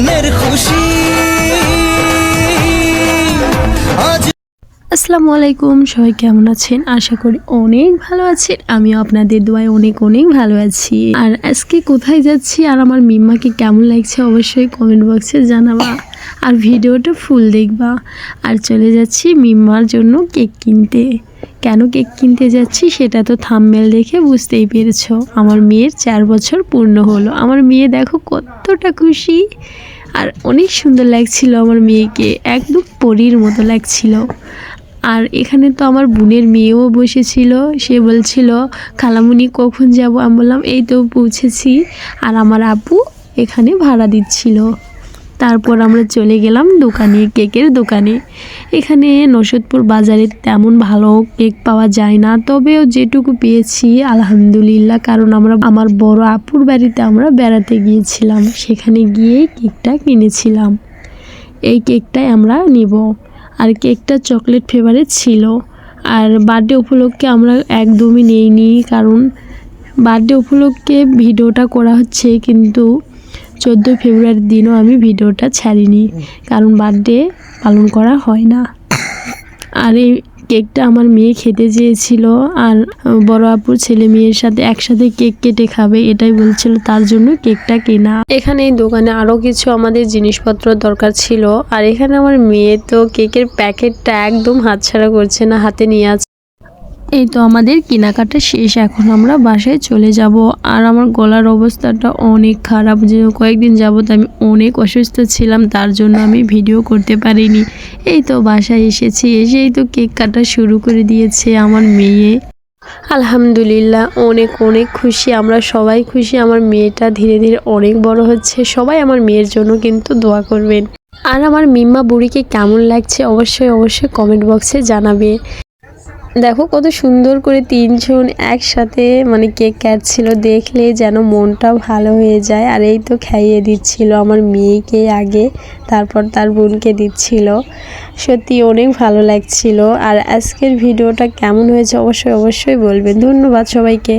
মনের খুশি আসসালামু আলাইকুম, সবাই কেমন আছেন? আশা করি অনেক ভালো আছেন। আমিও আপনাদের দোয়ায় অনেক অনেক ভালো আছি। আর আজকে কোথায় যাচ্ছি আর আমার মিম্মাকে কেমন লাগছে অবশ্যই কমেন্ট বক্সে জানাবা। আর ভিডিওটা ফুল দেখবা। আর চলে যাচ্ছি মিম্মার জন্য কেক কিনতে। কেন কেক কিনতে যাচ্ছি সেটা তো থাম্বেল দেখে বুঝতেই পেরেছ। আমার মেয়ের চার বছর পূর্ণ হলো। আমার মেয়ে দেখো কতটা খুশি। আর অনেক সুন্দর লাগছিল আমার মেয়েকে। একদম পরীর মতো লাগছিল। আর এখানে তো আমার বোনের মেয়েও বসেছিল। সে বলছিল খালামুনি কখন যাব? আমি বললাম, এই তো পৌঁছেছি। আর আমার আপু এখানে ভাড়া দিচ্ছিল। তারপর আমরা চলে গেলাম দোকানে, কেকের দোকানে। এখানে নসদপুর বাজারে তেমন ভালো কেক পাওয়া যায় না। তবেও যেটুকু পেয়েছি, আলহামদুলিল্লাহ। কারণ আমরা, আমার বড় আপুর বাড়িতে আমরা বেড়াতে গিয়েছিলাম। সেখানে গিয়েই কেকটা কিনেছিলাম। এই কেকটাই আমরা নিব। আর কেকটা চকলেট ফ্লেভারে ছিল। আর বার্থডে উপলক্ষে আমরা একদমই নেইনি, কারণ বার্থডে উপলক্ষে ভিডিওটা করা হচ্ছে, কিন্তু চোদ্দোই ফেব্রুয়ারির দিনও আমি ভিডিওটা ছাড়িনি, কারণ বার্থডে পালন করা হয় না। আর এই কেকটা আমার মেয়ে খেতে চেয়েছিল আর বড় আপুর ছেলে মেয়ের সাথে একসাথে কেক কেটে খাবে, এটাই বলছিল তার জন্য কেকটা কেনা। এখানে এই দোকানে আরও কিছু আমাদের জিনিসপত্র দরকার ছিল, আর এখানে আমার মেয়ে তো কেকের প্যাকেটটা একদম হাতছাড়া করছে না, হাতে নিয়ে আছে এই তো আমাদের কেনাকাটা শেষ, এখন আমরা বাসায় চলে যাব। আর আমার গলার অবস্থাটা অনেক খারাপ যে কয়েকদিন যাবত আমি অনেক অসুস্থ ছিলাম, তার জন্য আমি ভিডিও করতে পারিনি। এই তো বাসায় এসেছি, এসেই তো কেক কাটা শুরু করে দিয়েছে আমার মেয়ে। আলহামদুলিল্লাহ, অনেক অনেক খুশি, আমরা সবাই খুশি, আমার মেয়েটা ধীরে ধীরে অনেক বড় হচ্ছে, সবাই আমার মেয়ের জন্য কিন্তু দোয়া করবেন। আর আমার মিম্মা বুড়িকে কেমন লাগছে অবশ্যই অবশ্যই কমেন্ট বক্সে জানাবে। দেখো কত সুন্দর করে তিনজন একসাথে মানে কেক কাটছিল। দেখলে যেন মনটা ভালো হয়ে যায়। আর এই তো খাইয়ে দিচ্ছিল আমার মেয়েকে আগে, তারপর তার বোনকে দিচ্ছিল। সত্যি অনেক ভালো লাগছিল। আর আজকের ভিডিওটা কেমন হয়েছে অবশ্যই অবশ্যই বলবেন। ধন্যবাদ সবাইকে।